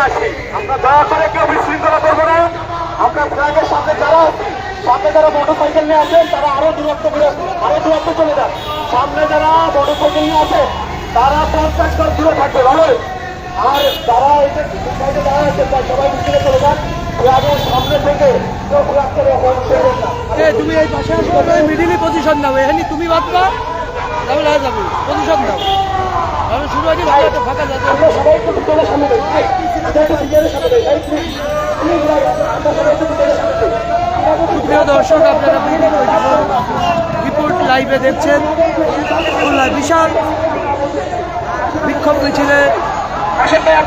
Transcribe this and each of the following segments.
আমরা দয়া করে কেউ বিশৃঙ্খলা করব না। আমরা ফ্ল্যাগের সামনে যারা সামনে যারা মোটর সাইকেল নিয়ে আছেন তারা আরও দূরত্ব করে আরও দূরত্ব চলে যান। সামনে যারা মোটর সাইকেল নিয়ে আছে তারা পঞ্চাশ গজ দূরে থাকবে ভালো আর যারা এই যে সাইডে দাঁড়া আছে তারা সবাই মিছিলে চলে যান। ফ্ল্যাগের সামনে থেকে কেউ ফ্ল্যাগ করে তুমি এই পাশে আসো তুমি পজিশন নাও। এখানে তুমি বাঁচবা তাহলে আর যাব পজিশন নাও। তাহলে শুরু আগে ভালো একটা ফাঁকা যাবে সবাই একটু সামনে প্রিয় দর্শক, আপনারা রিপোর্ট লাইভে দেখছেন। খুলনায় বিশাল বিক্ষোভ মিছিলে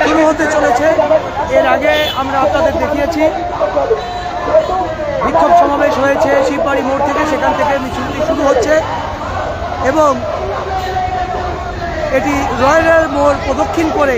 শুরু হতে চলেছে। এর আগে আমরা আপনাদের দেখিয়েছি, বিক্ষোভ সমাবেশ হয়েছে শিববাড়ি মোড় থেকে, সেখান থেকে মিছিলটি শুরু হচ্ছে এবং এটি রয়্যাল মোড় প্রদক্ষিণ করে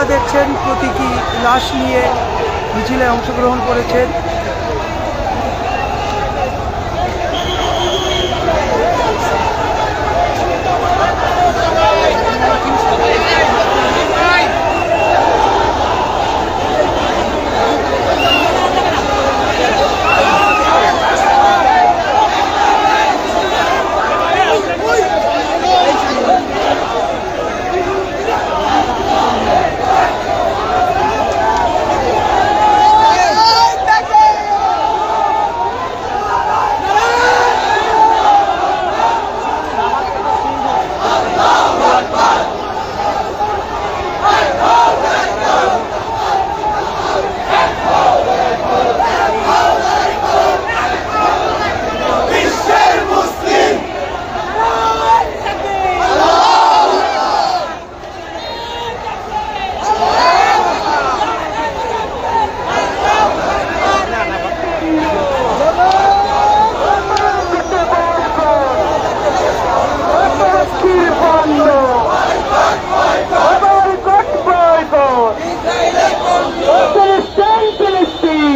আপনারা দেখছেন প্রতীকী লাশ নিয়ে মিছিলে অংশগ্রহণ করেছেন।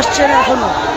আসছেন এখনও।